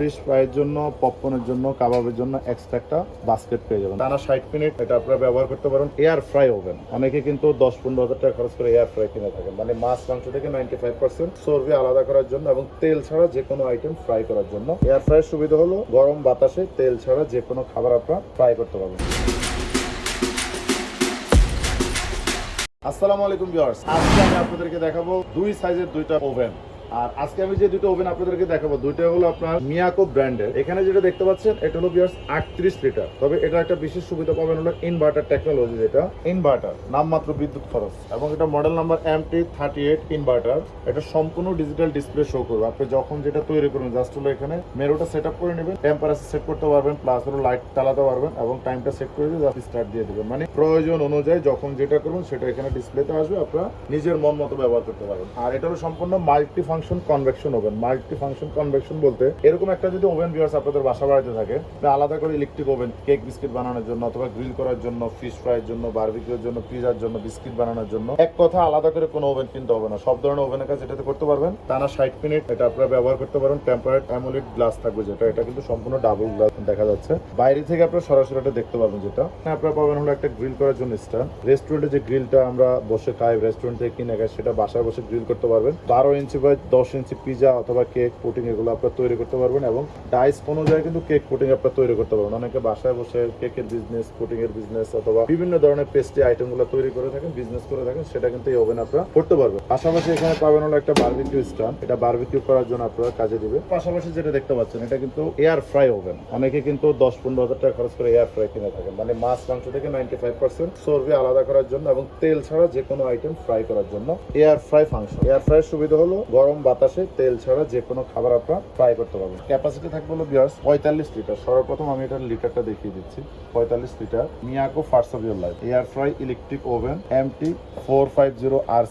Fish ফ্রাইয়ের জন্য, পপকর্নের জন্য, কাবাবের জন্য এক্সট্রা একটা বাস্কেট পেয়ে যাবেন। টানা ষাট মিনিট এটা আপনারা ব্যবহার করতে পারেন। এয়ার ফ্রাই ওভেন অনেকে কিন্তু দশ পনেরো হাজার টাকা খরচ করে এয়ার ফ্রাই কিনে থাকেন। মানে মাছ, মাংস থেকে নাইনটি ফাইভ পার্সেন্ট চর্বি আলাদা করার জন্য এবং তেল ছাড়া যে কোনো আইটেম ফ্রাই করার জন্য। এয়ার ফ্রাইয়ের সুবিধা হলো গরম বাতাসে তেল ছাড়া যে কোনো খাবার আপনারা ফ্রাই করতে পারবেন। আসসালামু আলাইকুম ভিউয়ার্স আজকে আমি আপনাদেরকে দেখাবো দুই সাইজের দুইটা ওভেন আর আজকে আমি যে দুটো ওভেন আপনাদেরকে দেখাবো, দুইটা হলো আপনার মিয়াকো ব্র্যান্ডের। এখানে যেটা দেখতে পাচ্ছেন, এটা হলো ভিউয়ার্স আটত্রিশ লিটার। তবে এটা একটা বিশেষ সুবিধা পাবেন হলো ইনভার্টার টেকনোলজি যেটা। ইনভার্টার নামমাত্র বিদ্যুৎ খরচ। এবং এটা model number M T thirty eight inverter এটা সম্পূর্ণ ডিজিটাল ডিসপ্লে শো করবে। আপনি যখন যেটা তৈরি করবেন জাস্ট হলো এখানে মেরুটা সেট আপ করে নেবেন টেম্পারেচার সেট করতে পারবেন প্লাস হলো লাইট চালাতে পারবেন এবং টাইমটা সেট করে দিয়ে জাস্ট স্টার্ট দিয়ে দেবেন। মানে প্রয়োজন অনুযায়ী যখন যেটা করবেন, সেটা এখানে ডিসপ্লেতে আসবে। আপনারা নিজের মন মতো ব্যবহার করতে পারবেন। আর এটা হলো সম্পূর্ণ multi function convection oven multi function convection বলতে এরকম একটা যদি ওভেন ভিউয়ার্স আপনাদের বাসা বাড়িতে থাকে আলাদা করে ইলেকট্রিক ওভেন কেক বিস্কিট বানানোর জন্য অথবা গ্রিল করার জন্য ফিশ ফ্রাইয়ের জন্য বারবিকিউর জন্য পিজার জন্য বিস্কিট বানানোর জন্য, এক কথা আলাদা করে কোনো ওভেন কিনতে হবে না। সব ধরনের ওভেনের কাজ এটাতে করতে পারবেন। টানা ষাট মিনিট এটা আপনারা ব্যবহার করতে পারেন। টেম্পারেট অ্যামোলিড গ্লাস থাকবে যেটা। এটা কিন্তু সম্পূর্ণ ডাবল গ্লাস দেখা যাচ্ছে। বাইরে থেকে আপনারা সরাসরি এটা দেখতে পাবেন যেটা। এখানে আপনারা পাবেন হলো একটা গ্রিল করার জন্য স্ট্যান্ড রেস্টুরেন্টে যে গ্রিলটা আমরা বসে খাই রেস্টুরেন্ট থেকে কিনে খাই, সেটা বাসায় বসে গ্রিল করতে পারবেন। বারো ইঞ্চি বা দশ ইঞ্চি পিজা অথবা কেক পুটিং এগুলো আপনারা তৈরি করতে পারবেন এবং ডাইস অনুযায়ী কিন্তু কেক পুটিং আপনারা তৈরি করতে পারবেন। অনেকে বাসায় বসে কেকের বিজনেস পুটিং এর বিজনেস অথবা বিভিন্ন ধরনের পেস্ট্রি আইটেমগুলো তৈরি করে থাকেন বিজনেস করে থাকেন, সেটা কিন্তু এই ওভেন আপনারা করতে পারবেন। পাশাপাশি এখানে পাবেন হলো একটা বারবিকিউ স্টান এটা বারবিকিউ করার জন্য আপনারা কাজে দিবে পাশাপাশি যেটা দেখতে পাচ্ছেন, এটা কিন্তু এয়ার ফ্রাই ওভেন অনেকে কিন্তু দশ পনেরো হাজার টাকা খরচ করে এয়ার ফ্রাই কিনে থাকেন। মানে মাছ, মাংস থেকে নাইনটি ফাইভ পার্সেন্ট চর্বি আলাদা করার জন্য এবং তেল ছাড়া যে কোনো আইটেম ফ্রাই করার জন্য air fry function air fry সুবিধা হলো গরম বাতাসে তেল ছাড়া যে কোনো খাবার আপনারা ফ্রাই করতে পারবেন। ক্যাপাসিটি থাকবে হলো বিয়ার্স পঁয়তাল্লিশ লিটার সর্বপ্রথম আমি এটার লিটারটা দেখিয়ে দিচ্ছি। পঁয়তাল্লিশ litre Miyako first of your life air fry electric oven M T four five zero আর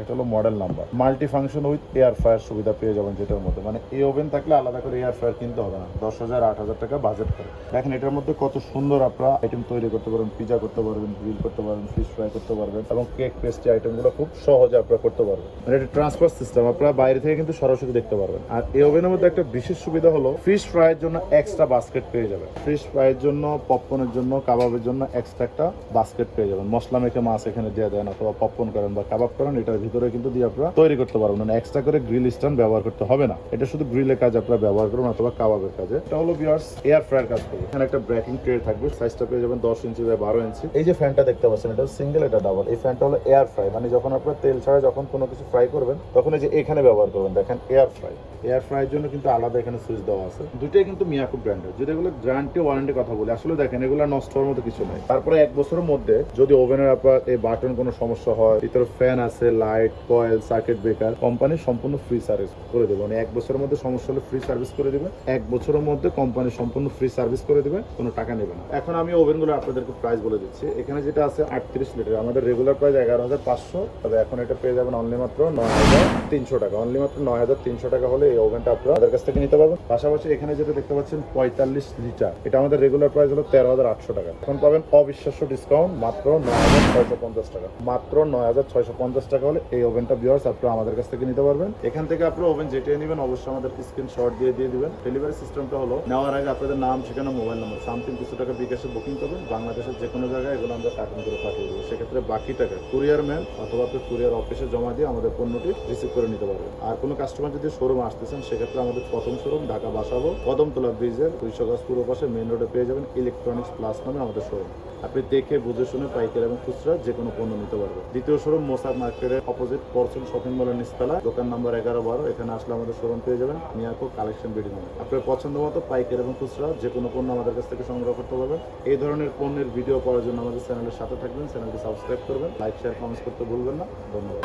এটা হলো model number multi function with air fryer সুবিধা পেয়ে যাবেন যেটার মধ্যে। মানে এই ওভেন থাকলে আলাদা করে এয়ার ফ্রায়ার কিনতে হবে না। দশ হাজার, আট হাজার টাকা বাজেট করে। দেখেন এটার মধ্যে কত সুন্দর আপনারা আইটেম তৈরি করতে পারবেন। পিজা করতে পারবেন গ্রিল করতে পারবেন ফিশ ফ্রাই করতে পারবেন এবং কেক পেস্ট্রি আইটেমগুলো খুব সহজে আপনারা করতে পারবেন। এটা ট্রান্সফার সিস্টেম আপনারা বাইরে থেকে কিন্তু সরাসরি দেখতে পারবেন। আর এই ওভেনের মধ্যে একটা বিশেষ সুবিধা হলো ফিশ ফ্রাইয়ের জন্য এক্সট্রা বাস্কেট পেয়ে যাবেন। ফিশ ফ্রাইয়ের জন্য পপকর্নের জন্য কাবাবের জন্য এক্সট্রা একটা বাস্কেট পেয়ে যাবেন। মশলা মেখে মাছ এখানে দিয়ে দেন অথবা পপকর্ন করেন বা কাবাব করেন, এটার ভিতরে কিন্তু দিয়ে আপনারা তৈরি করতে পারবেন। মানে এক্সট্রা করে গ্রিল স্ট্যান্ড ব্যবহার করতে হবে না। এটা শুধু গ্রিলের কাজ আপনারা ব্যবহার করুন অথবা কাবাবের কাজে। এটা হলো বিয়ার্স এয়ার ফ্রায়ার কাজ করবে। এখানে একটা ব্রেকিং ট্রে থাকবে সাইজটা পেয়ে যাবেন দশ ইঞ্চি বা বারো ইঞ্চি এই যে ফ্যানটা দেখতে পাচ্ছেন, এটা সিঙ্গেল এটা ডাবল এই ফ্যানটা হলো এয়ার ফ্রাই মানে যখন আপনার তেল ছাড়া যখন কোনো কিছু ফ্রাই করবেন, তখন এই যে এখানে ব্যবহার করবেন। দেখেন এয়ার ফ্রাই এয়ার ফ্রাইয়ের জন্য কিন্তু আলাদা এখানে সুইচ দেওয়া আছে। দুটোই কিন্তু মিয়াকো ব্র্যান্ডের। যদি এগুলো গ্যারান্টি ওয়ারেন্টি কথা বলি, আসলে দেখেন এগুলো নষ্ট হওয়ার মতো কিছু নাই। তারপরে এক বছরের মধ্যে যদি ওভেনের আপনার এই বাটন কোনো সমস্যা হয়, ভিতরে ফ্যান আছে light coil circuit breaker company সম্পূর্ণ ফ্রি সার্ভিস করে দেবে। মানে এক বছরের মধ্যে সমস্যা হলে ফ্রি সার্ভিস করে দিবে। এক বছরের মধ্যে কোম্পানি সম্পূর্ণ ফ্রি সার্ভিস করে দিবে, কোনো টাকা নেবে না। এখন আমি ওভেনগুলো আপনাদেরকে প্রাইস বলে দিচ্ছি। এখানে যেটা আছে আটত্রিশ লিটার। আমাদের রেগুলার প্রাইস এগারো হাজার পাঁচশো। তবে এখন এটা পেয়ে যাবেন অনলি মাত্র নয় হাজার তিনশো টাকা। অনলি মাত্র নয় হাজার তিনশো টাকা হলে এই ওভেনটা আপনারা আমাদের কাছ থেকে নিতে পারবেন। পাশাপাশি এখানে যেটা দেখতে পাচ্ছেন, পঁয়তাল্লিশ লিটার। এটা আমাদের রেগুলার প্রাইস হলো তেরো হাজার আটশো টাকা। এখন পাবেন অবিশ্বাস্য ডিসকাউন্ট মাত্র নয় হাজার ছয়শো পঞ্চাশ টাকা। মাত্র নয় হাজার ছয়শো পঞ্চাশ টাকা হলে এই ওভেনটা বিয়ার্স আপনারা আমাদের কাছ থেকে নিতে পারবেন। এখান থেকে আপনারা ওভেন যেটাই নেবেন, অবশ্যই আমাদের স্ক্রিন শট দিয়ে দিয়ে দিবেন। ডেলিভারি সিস্টেমটা হলো নেওয়ার আগে আপনাদের নাম, ঠিকানা মোবাইল নম্বর সামথিং কিছু টাকা বিকাশে বুকিং করবেন। বাংলাদেশের যে কোনো জায়গায় এগুলো আমরা কার্টুন করে পাঠিয়ে দেবো। সেক্ষেত্রে বাকি টাকা কুরিয়ার ম্যান অথবা আপনি কুরিয়ার অফিসে জমা দিয়ে আমাদের পণ্যটি রিসিভ করে নিতে পারবেন। আর কোনো কাস্টমার যদি শোরুম আসতেছেন সেক্ষেত্রে আমাদের প্রথম শোরুম ঢাকা বাসাবো। কদমতলা ব্রিজের দুইশো গাছ পূর্ব পাশে মেন রোডে পেয়ে যাবেন ইলেকট্রনিক্স প্লাস নামে আমাদের শোরুম আপনি দেখে, বুঝে শুনে পাইকারি এবং খুচরা যে কোনো পণ্য নিতে পারবেন। দ্বিতীয় শোরুম মোসাদ মার্কেটের অপোজিট পরচুন শপিং মলের নিচতলা, দোকান নাম্বার এগারো বারো। এখানে আসলে আমাদের শোরুম পেয়ে যাবেন মিয়াকো কালেকশন বিল্ডিং আপনার পছন্দ মতো পাইকারি এবং খুচরা যে কোনো পণ্য আমাদের কাছ থেকে সংগ্রহ করতে পারবেন। এই ধরনের পণ্যের ভিডিও পাওয়ার জন্য আমাদের চ্যানেলের সাথে থাকবেন চ্যানেলটি সাবস্ক্রাইব করবেন লাইক শেয়ার কমেন্টস করতে ভুলবেন না। ধন্যবাদ।